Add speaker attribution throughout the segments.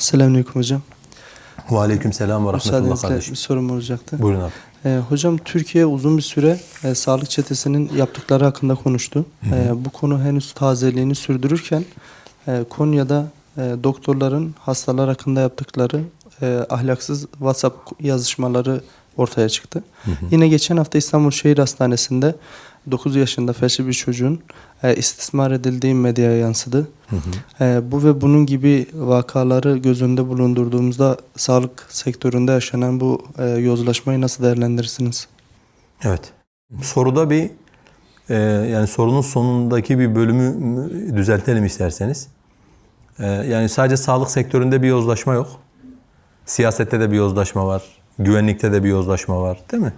Speaker 1: Selamünaleyküm hocam.
Speaker 2: Aleyküm selam ve rahmetullah kardeşim.
Speaker 1: bir sorum olacaktı.
Speaker 2: Buyurun abi.
Speaker 1: Ee, hocam Türkiye uzun bir süre e, sağlık çetesinin yaptıkları hakkında konuştu. Ee, bu konu henüz tazeliğini sürdürürken e, Konya'da e, doktorların hastalar hakkında yaptıkları e, ahlaksız WhatsApp yazışmaları ortaya çıktı. Yine geçen hafta İstanbul Şehir Hastanesi'nde 9 yaşında felçli bir çocuğun e, istismar edildiği medyaya yansıdı. E, bu ve bunun gibi vakaları göz önünde bulundurduğumuzda sağlık sektöründe yaşanan bu e, yozlaşmayı nasıl değerlendirirsiniz?
Speaker 2: Evet. Soruda bir e, yani sorunun sonundaki bir bölümü mü- düzeltelim isterseniz. E, yani sadece sağlık sektöründe bir yozlaşma yok. Siyasette de bir yozlaşma var. Güvenlikte de bir yozlaşma var. Değil mi?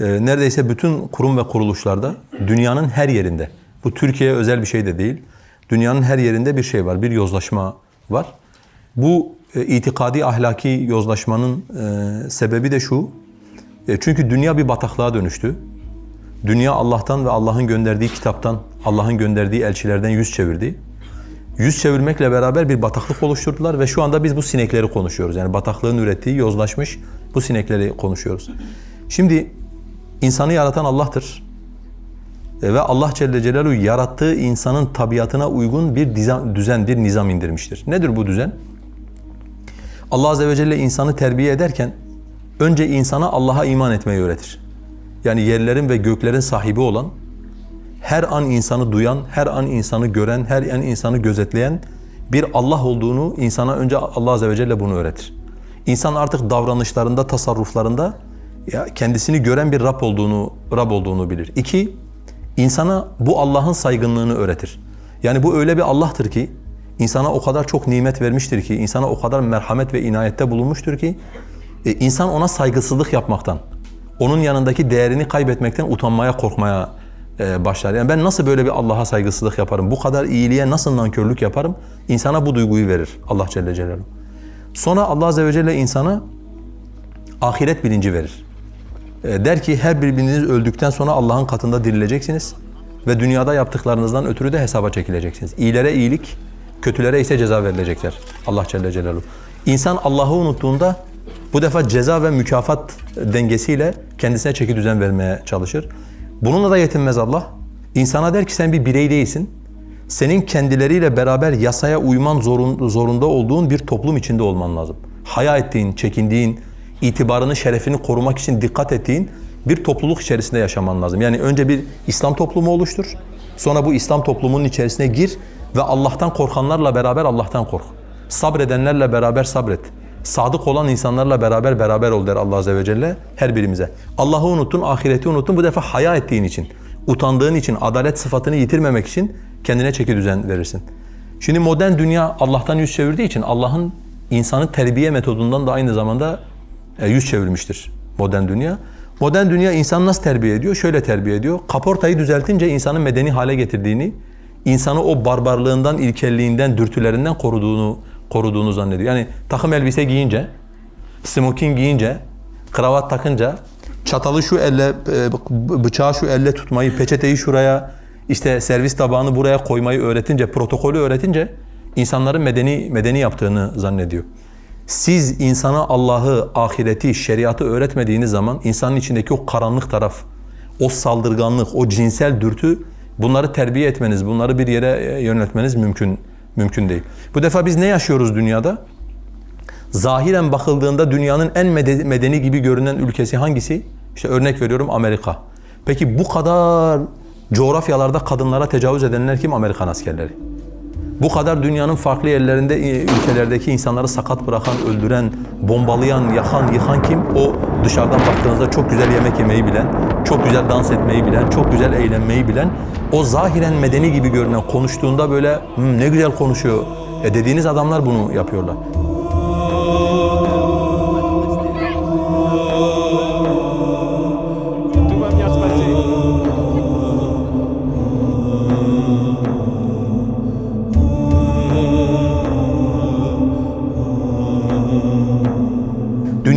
Speaker 2: E, neredeyse bütün kurum ve kuruluşlarda dünyanın her yerinde. Bu Türkiye'ye özel bir şey de değil. Dünyanın her yerinde bir şey var. Bir yozlaşma var. Bu e, itikadi ahlaki yozlaşmanın e, sebebi de şu. E, Çünkü dünya bir bataklığa dönüştü. Dünya Allah'tan ve Allah'ın gönderdiği kitaptan, Allah'ın gönderdiği elçilerden yüz çevirdi. Yüz çevirmekle beraber bir bataklık oluşturdular ve şu anda biz bu sinekleri konuşuyoruz. Yani bataklığın ürettiği yozlaşmış bu sinekleri konuşuyoruz. Şimdi insanı yaratan Allah'tır. E, Ve Allah Celle Celaluhu yarattığı insanın tabiatına uygun bir düzen, bir nizam indirmiştir. Nedir bu düzen? Allah Azze ve Celle insanı terbiye ederken önce insana Allah'a iman etmeyi öğretir. Yani yerlerin ve göklerin sahibi olan, her an insanı duyan, her an insanı gören, her an insanı gözetleyen bir Allah olduğunu insana önce Allah Azze ve Celle bunu öğretir. İnsan artık davranışlarında, tasarruflarında ya kendisini gören bir Rab olduğunu, Rab olduğunu bilir. İki, insana bu Allah'ın saygınlığını öğretir. Yani bu öyle bir Allah'tır ki insana o kadar çok nimet vermiştir ki, insana o kadar merhamet ve inayette bulunmuştur ki e, insan ona saygısızlık yapmaktan, onun yanındaki değerini kaybetmekten utanmaya, korkmaya e, başlar. Yani ben nasıl böyle bir Allah'a saygısızlık yaparım? Bu kadar iyiliğe nasıl nankörlük yaparım? İnsana bu duyguyu verir Allah Celle Celaluhu. Sonra Allah Azze ve Celle insana ahiret bilinci verir. E, der ki her biriniz öldükten sonra Allah'ın katında dirileceksiniz ve dünyada yaptıklarınızdan ötürü de hesaba çekileceksiniz. İyilere iyilik, kötülere ise ceza verilecekler. Allah Celle Celaluhu. İnsan Allah'ı unuttuğunda bu defa ceza ve mükafat dengesiyle kendisine çeki düzen vermeye çalışır. Bununla da yetinmez Allah. İnsana der ki sen bir birey değilsin. Senin kendileriyle beraber yasaya uyman zorun- zorunda olduğun bir toplum içinde olman lazım. Haya ettiğin, çekindiğin, itibarını, şerefini korumak için dikkat ettiğin bir topluluk içerisinde yaşaman lazım. Yani önce bir İslam toplumu oluştur. Sonra bu İslam toplumunun içerisine gir ve Allah'tan korkanlarla beraber Allah'tan kork. Sabredenlerle beraber sabret. Sadık olan insanlarla beraber beraber ol der Allah Azze ve Celle her birimize. Allah'ı unuttun, ahireti unuttun. Bu defa haya ettiğin için, utandığın için, adalet sıfatını yitirmemek için kendine çeki düzen verirsin. Şimdi modern dünya Allah'tan yüz çevirdiği için Allah'ın insanı terbiye metodundan da aynı zamanda yüz çevirmiştir modern dünya. Modern dünya insanı nasıl terbiye ediyor? Şöyle terbiye ediyor. Kaportayı düzeltince insanı medeni hale getirdiğini, insanı o barbarlığından, ilkelliğinden, dürtülerinden koruduğunu koruduğunu zannediyor. Yani takım elbise giyince, smoking giyince, kravat takınca, çatalı şu elle, e, bıçağı şu elle tutmayı, peçeteyi şuraya, işte servis tabağını buraya koymayı öğretince, protokolü öğretince insanların medeni medeni yaptığını zannediyor. Siz insana Allah'ı, ahireti, şeriatı öğretmediğiniz zaman insanın içindeki o karanlık taraf, o saldırganlık, o cinsel dürtü bunları terbiye etmeniz, bunları bir yere e, yöneltmeniz mümkün mümkün değil. Bu defa biz ne yaşıyoruz dünyada? Zahiren bakıldığında dünyanın en mede- medeni gibi görünen ülkesi hangisi? İşte örnek veriyorum Amerika. Peki bu kadar coğrafyalarda kadınlara tecavüz edenler kim? Amerikan askerleri. Bu kadar dünyanın farklı yerlerinde, e, ülkelerdeki insanları sakat bırakan, öldüren, bombalayan, yakan, yıkan kim? O dışarıdan baktığınızda çok güzel yemek yemeyi bilen, çok güzel dans etmeyi bilen, çok güzel eğlenmeyi bilen, o zahiren medeni gibi görünen, konuştuğunda böyle "Hmm, ne güzel konuşuyor e dediğiniz adamlar bunu yapıyorlar.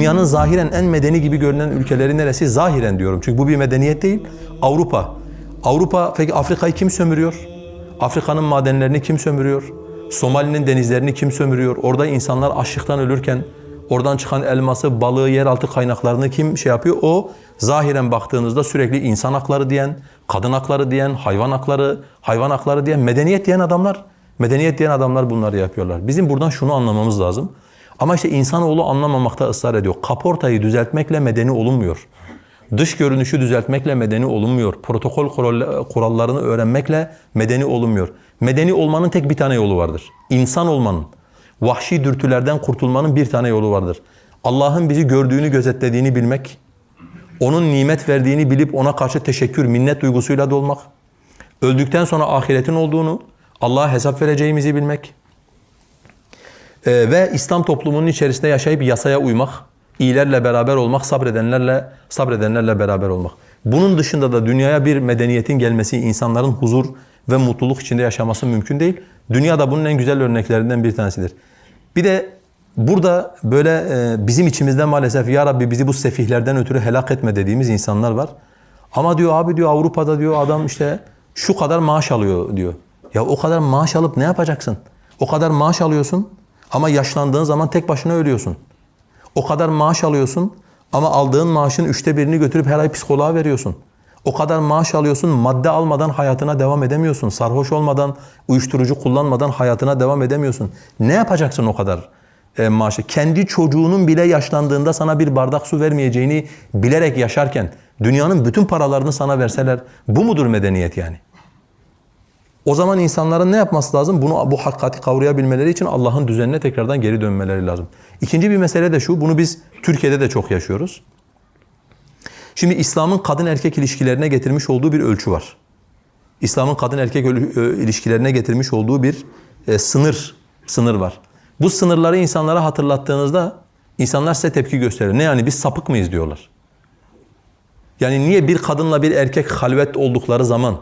Speaker 2: Dünyanın zahiren en medeni gibi görünen ülkeleri neresi? Zahiren diyorum. Çünkü bu bir medeniyet değil. Avrupa. Avrupa peki Afrika'yı kim sömürüyor? Afrika'nın madenlerini kim sömürüyor? Somali'nin denizlerini kim sömürüyor? Orada insanlar açlıktan ölürken oradan çıkan elması, balığı, yeraltı kaynaklarını kim şey yapıyor? O zahiren baktığınızda sürekli insan hakları diyen, kadın hakları diyen, hayvan hakları, hayvan hakları diyen, medeniyet diyen adamlar, medeniyet diyen adamlar bunları yapıyorlar. Bizim buradan şunu anlamamız lazım. Ama işte insanoğlu anlamamakta ısrar ediyor. Kaportayı düzeltmekle medeni olunmuyor. Dış görünüşü düzeltmekle medeni olunmuyor. Protokol kural- kurallarını öğrenmekle medeni olunmuyor. Medeni olmanın tek bir tane yolu vardır. İnsan olmanın, vahşi dürtülerden kurtulmanın bir tane yolu vardır. Allah'ın bizi gördüğünü, gözetlediğini bilmek, onun nimet verdiğini bilip ona karşı teşekkür, minnet duygusuyla dolmak, öldükten sonra ahiretin olduğunu, Allah'a hesap vereceğimizi bilmek, ee, ve İslam toplumunun içerisinde yaşayıp yasaya uymak, iyilerle beraber olmak, sabredenlerle sabredenlerle beraber olmak. Bunun dışında da dünyaya bir medeniyetin gelmesi, insanların huzur ve mutluluk içinde yaşaması mümkün değil. Dünya da bunun en güzel örneklerinden bir tanesidir. Bir de burada böyle e, bizim içimizde maalesef ya Rabbi bizi bu sefihlerden ötürü helak etme dediğimiz insanlar var. Ama diyor abi diyor Avrupa'da diyor adam işte şu kadar maaş alıyor diyor. Ya o kadar maaş alıp ne yapacaksın? O kadar maaş alıyorsun ama yaşlandığın zaman tek başına ölüyorsun. O kadar maaş alıyorsun ama aldığın maaşın üçte birini götürüp her ay psikoloğa veriyorsun. O kadar maaş alıyorsun, madde almadan hayatına devam edemiyorsun. Sarhoş olmadan, uyuşturucu kullanmadan hayatına devam edemiyorsun. Ne yapacaksın o kadar e, maaşı? Kendi çocuğunun bile yaşlandığında sana bir bardak su vermeyeceğini bilerek yaşarken dünyanın bütün paralarını sana verseler bu mudur medeniyet yani? O zaman insanların ne yapması lazım? Bunu bu hakikati kavrayabilmeleri için Allah'ın düzenine tekrardan geri dönmeleri lazım. İkinci bir mesele de şu. Bunu biz Türkiye'de de çok yaşıyoruz. Şimdi İslam'ın kadın erkek ilişkilerine getirmiş olduğu bir ölçü var. İslam'ın kadın erkek ö- ilişkilerine getirmiş olduğu bir e, sınır sınır var. Bu sınırları insanlara hatırlattığınızda insanlar size tepki gösterir. Ne yani biz sapık mıyız diyorlar. Yani niye bir kadınla bir erkek halvet oldukları zaman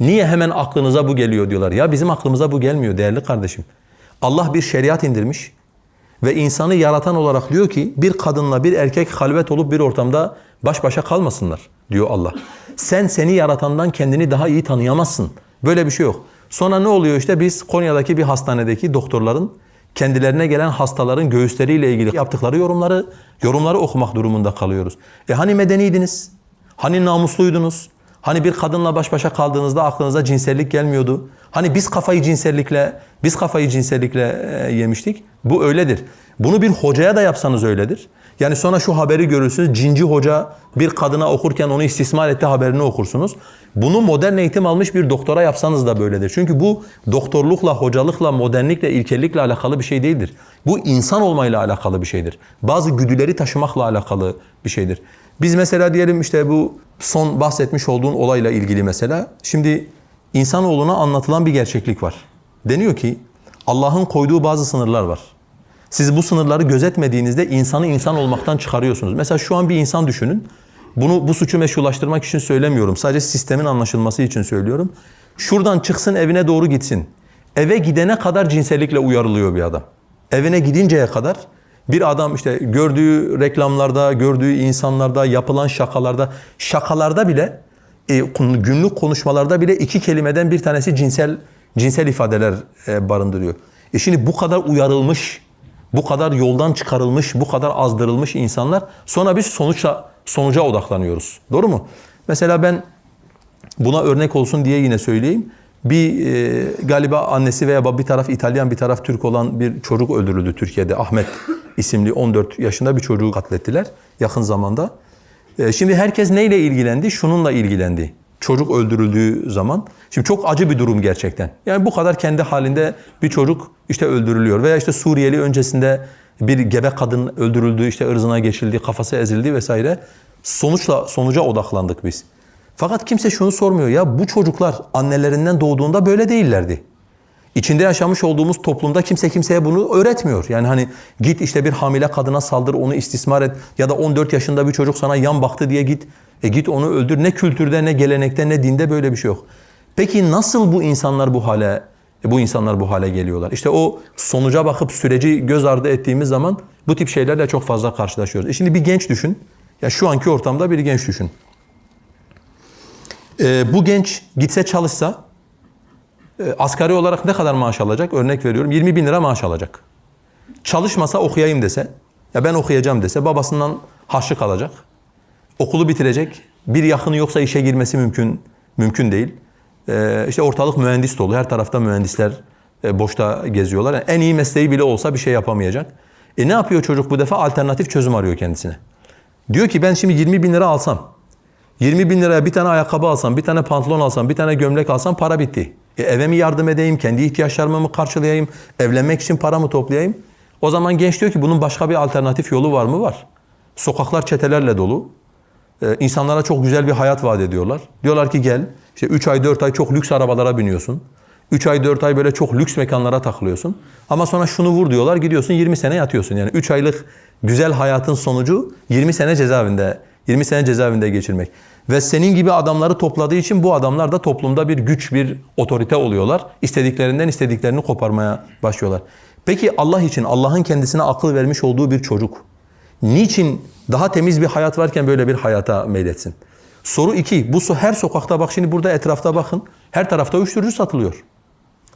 Speaker 2: niye hemen aklınıza bu geliyor diyorlar. Ya bizim aklımıza bu gelmiyor değerli kardeşim. Allah bir şeriat indirmiş ve insanı yaratan olarak diyor ki bir kadınla bir erkek halvet olup bir ortamda baş başa kalmasınlar diyor Allah. Sen seni yaratandan kendini daha iyi tanıyamazsın. Böyle bir şey yok. Sonra ne oluyor işte biz Konya'daki bir hastanedeki doktorların kendilerine gelen hastaların göğüsleriyle ilgili yaptıkları yorumları yorumları okumak durumunda kalıyoruz. E hani medeniydiniz? Hani namusluydunuz? Hani bir kadınla baş başa kaldığınızda aklınıza cinsellik gelmiyordu? Hani biz kafayı cinsellikle, biz kafayı cinsellikle e, yemiştik? Bu öyledir. Bunu bir hocaya da yapsanız öyledir. Yani sonra şu haberi görürsünüz. Cinci hoca bir kadına okurken onu istismar etti haberini okursunuz. Bunu modern eğitim almış bir doktora yapsanız da böyledir. Çünkü bu doktorlukla, hocalıkla, modernlikle, ilkellikle alakalı bir şey değildir. Bu insan olmayla alakalı bir şeydir. Bazı güdüleri taşımakla alakalı bir şeydir. Biz mesela diyelim işte bu son bahsetmiş olduğun olayla ilgili mesela. Şimdi insanoğluna anlatılan bir gerçeklik var. Deniyor ki Allah'ın koyduğu bazı sınırlar var. Siz bu sınırları gözetmediğinizde insanı insan olmaktan çıkarıyorsunuz. Mesela şu an bir insan düşünün. Bunu bu suçu meşrulaştırmak için söylemiyorum. Sadece sistemin anlaşılması için söylüyorum. Şuradan çıksın evine doğru gitsin. Eve gidene kadar cinsellikle uyarılıyor bir adam. Evine gidinceye kadar bir adam işte gördüğü reklamlarda, gördüğü insanlarda, yapılan şakalarda, şakalarda bile e, günlük konuşmalarda bile iki kelimeden bir tanesi cinsel cinsel ifadeler e, barındırıyor. E şimdi bu kadar uyarılmış, bu kadar yoldan çıkarılmış, bu kadar azdırılmış insanlar sonra biz sonuçla sonuca odaklanıyoruz. Doğru mu? Mesela ben buna örnek olsun diye yine söyleyeyim. Bir e, galiba annesi veya bir taraf İtalyan bir taraf Türk olan bir çocuk öldürüldü Türkiye'de. Ahmet isimli 14 yaşında bir çocuğu katlettiler yakın zamanda. E, şimdi herkes neyle ilgilendi? Şununla ilgilendi. Çocuk öldürüldüğü zaman. Şimdi çok acı bir durum gerçekten. Yani bu kadar kendi halinde bir çocuk işte öldürülüyor. Veya işte Suriyeli öncesinde bir gebe kadın öldürüldü, işte ırzına geçildi, kafası ezildi vesaire. Sonuçla sonuca odaklandık biz. Fakat kimse şunu sormuyor ya bu çocuklar annelerinden doğduğunda böyle değillerdi. İçinde yaşamış olduğumuz toplumda kimse kimseye bunu öğretmiyor. Yani hani git işte bir hamile kadına saldır, onu istismar et ya da 14 yaşında bir çocuk sana yan baktı diye git. E git onu öldür. Ne kültürde, ne gelenekte, ne dinde böyle bir şey yok. Peki nasıl bu insanlar bu hale e bu insanlar bu hale geliyorlar? İşte o sonuca bakıp süreci göz ardı ettiğimiz zaman bu tip şeylerle çok fazla karşılaşıyoruz. E şimdi bir genç düşün. Ya şu anki ortamda bir genç düşün. E, bu genç gitse çalışsa asgari olarak ne kadar maaş alacak? Örnek veriyorum 20 bin lira maaş alacak. Çalışmasa okuyayım dese, ya ben okuyacağım dese babasından harçlık alacak. Okulu bitirecek. Bir yakını yoksa işe girmesi mümkün mümkün değil. Ee, işte ortalık mühendis dolu. Her tarafta mühendisler e, boşta geziyorlar. Yani en iyi mesleği bile olsa bir şey yapamayacak. E ne yapıyor çocuk bu defa? Alternatif çözüm arıyor kendisine. Diyor ki ben şimdi 20 bin lira alsam, 20 bin liraya bir tane ayakkabı alsam, bir tane pantolon alsam, bir tane gömlek alsam para bitti. E eve mi yardım edeyim, kendi ihtiyaçlarımı mı karşılayayım, evlenmek için para mı toplayayım? O zaman genç diyor ki bunun başka bir alternatif yolu var mı? Var. Sokaklar çetelerle dolu. Ee, insanlara çok güzel bir hayat vaat ediyorlar. Diyorlar ki gel, işte 3 ay 4 ay çok lüks arabalara biniyorsun. 3 ay 4 ay böyle çok lüks mekanlara takılıyorsun. Ama sonra şunu vur diyorlar gidiyorsun 20 sene yatıyorsun. Yani 3 aylık güzel hayatın sonucu 20 sene cezaevinde, 20 sene cezaevinde geçirmek. Ve senin gibi adamları topladığı için bu adamlar da toplumda bir güç, bir otorite oluyorlar. İstediklerinden istediklerini koparmaya başlıyorlar. Peki Allah için, Allah'ın kendisine akıl vermiş olduğu bir çocuk Niçin daha temiz bir hayat varken böyle bir hayata meyletsin? Soru iki. Bu so- her sokakta bak şimdi burada etrafta bakın. Her tarafta uyuşturucu satılıyor.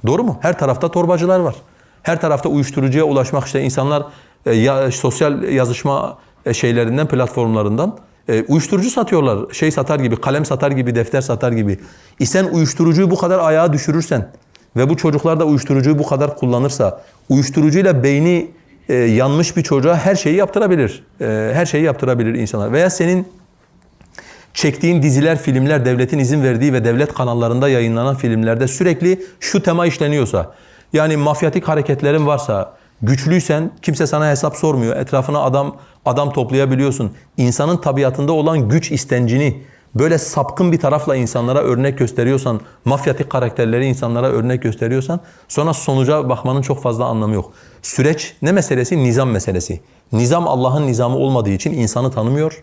Speaker 2: Doğru mu? Her tarafta torbacılar var. Her tarafta uyuşturucuya ulaşmak işte insanlar e, ya, sosyal yazışma e, şeylerinden, platformlarından e, uyuşturucu satıyorlar. Şey satar gibi, kalem satar gibi, defter satar gibi. E sen uyuşturucuyu bu kadar ayağa düşürürsen ve bu çocuklar da uyuşturucuyu bu kadar kullanırsa, uyuşturucuyla beyni e, yanmış bir çocuğa her şeyi yaptırabilir. E, her şeyi yaptırabilir insanlar. Veya senin çektiğin diziler, filmler, devletin izin verdiği ve devlet kanallarında yayınlanan filmlerde sürekli şu tema işleniyorsa, yani mafyatik hareketlerin varsa, güçlüysen kimse sana hesap sormuyor. Etrafına adam adam toplayabiliyorsun. İnsanın tabiatında olan güç istencini böyle sapkın bir tarafla insanlara örnek gösteriyorsan, mafyatik karakterleri insanlara örnek gösteriyorsan sonra sonuca bakmanın çok fazla anlamı yok. Süreç ne meselesi? Nizam meselesi. Nizam Allah'ın nizamı olmadığı için insanı tanımıyor.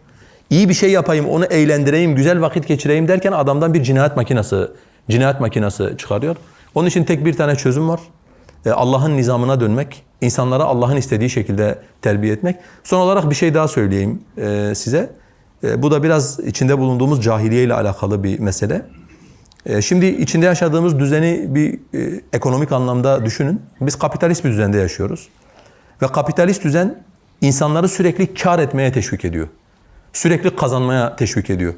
Speaker 2: İyi bir şey yapayım, onu eğlendireyim, güzel vakit geçireyim derken adamdan bir cinayet makinesi, cinayet makinesi çıkarıyor. Onun için tek bir tane çözüm var. E, Allah'ın nizamına dönmek, insanlara Allah'ın istediği şekilde terbiye etmek. Son olarak bir şey daha söyleyeyim e, size. E, Bu da biraz içinde bulunduğumuz cahiliye ile alakalı bir mesele. Şimdi içinde yaşadığımız düzeni bir ekonomik anlamda düşünün. Biz kapitalist bir düzende yaşıyoruz. Ve kapitalist düzen insanları sürekli kar etmeye teşvik ediyor. Sürekli kazanmaya teşvik ediyor.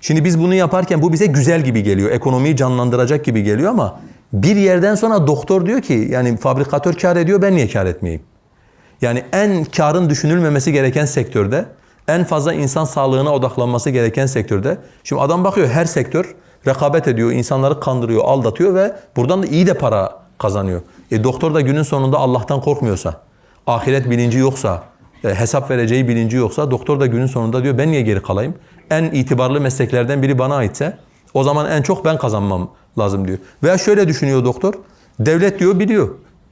Speaker 2: Şimdi biz bunu yaparken bu bize güzel gibi geliyor. Ekonomiyi canlandıracak gibi geliyor ama bir yerden sonra doktor diyor ki yani fabrikatör kar ediyor ben niye kar etmeyeyim? Yani en karın düşünülmemesi gereken sektörde, en fazla insan sağlığına odaklanması gereken sektörde. Şimdi adam bakıyor her sektör rekabet ediyor, insanları kandırıyor, aldatıyor ve buradan da iyi de para kazanıyor. E doktor da günün sonunda Allah'tan korkmuyorsa, ahiret bilinci yoksa, e, hesap vereceği bilinci yoksa doktor da günün sonunda diyor ben niye geri kalayım? En itibarlı mesleklerden biri bana aitse o zaman en çok ben kazanmam lazım diyor. Veya şöyle düşünüyor doktor. Devlet diyor biliyor.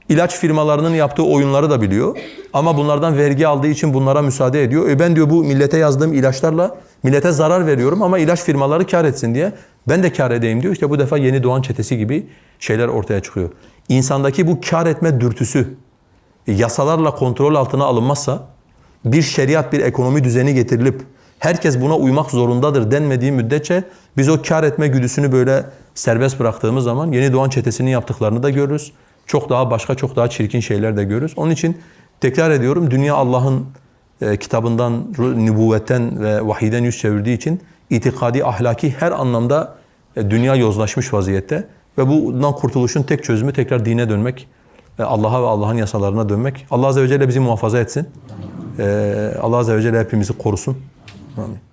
Speaker 2: İlaç firmalarının yaptığı oyunları da biliyor. Ama bunlardan vergi aldığı için bunlara müsaade ediyor. E ben diyor bu millete yazdığım ilaçlarla millete zarar veriyorum ama ilaç firmaları kar etsin diye ben de kar edeyim diyor. İşte bu defa yeni doğan çetesi gibi şeyler ortaya çıkıyor. İnsandaki bu kar etme dürtüsü yasalarla kontrol altına alınmazsa bir şeriat, bir ekonomi düzeni getirilip herkes buna uymak zorundadır denmediği müddetçe biz o kar etme güdüsünü böyle serbest bıraktığımız zaman yeni doğan çetesinin yaptıklarını da görürüz. Çok daha başka, çok daha çirkin şeyler de görürüz. Onun için tekrar ediyorum dünya Allah'ın e, kitabından, nübüvvetten ve vahiyden yüz çevirdiği için itikadi, ahlaki her anlamda e, dünya yozlaşmış vaziyette. Ve bundan kurtuluşun tek çözümü tekrar dine dönmek, e, Allah'a ve Allah'ın yasalarına dönmek. Allah Azze ve Celle bizi muhafaza etsin. Allah Azze ve Celle hepimizi korusun. Amin.